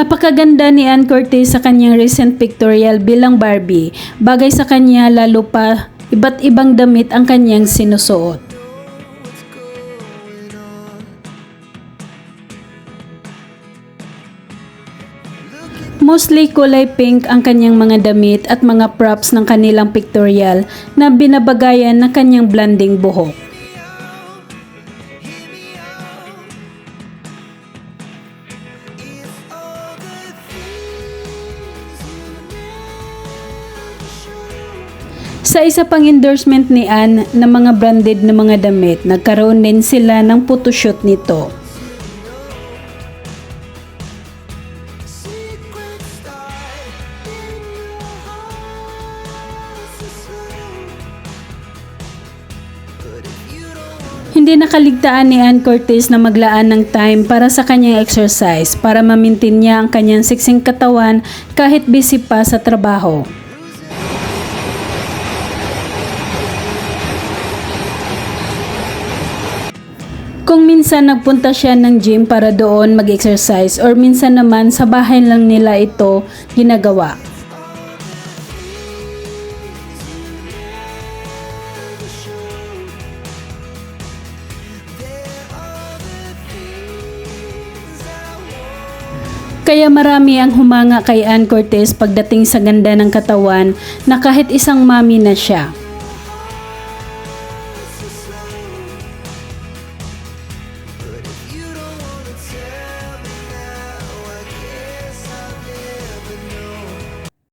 Napakaganda ni Ann Cortez sa kanyang recent pictorial bilang Barbie. Bagay sa kanya lalo pa iba't ibang damit ang kanyang sinusuot. Mostly kulay pink ang kanyang mga damit at mga props ng kanilang pictorial na binabagayan ng kanyang blonding buhok. Sa isa pang endorsement ni Anne na mga branded na mga damit, nagkaroon din sila ng photoshoot nito. Hindi nakaligtaan ni Ann Cortez na maglaan ng time para sa kanyang exercise para mamintin niya ang kanyang siksing katawan kahit busy pa sa trabaho. Kung minsan nagpunta siya ng gym para doon mag-exercise or minsan naman sa bahay lang nila ito ginagawa. Kaya marami ang humanga kay Ann Cortez pagdating sa ganda ng katawan na kahit isang mami na siya.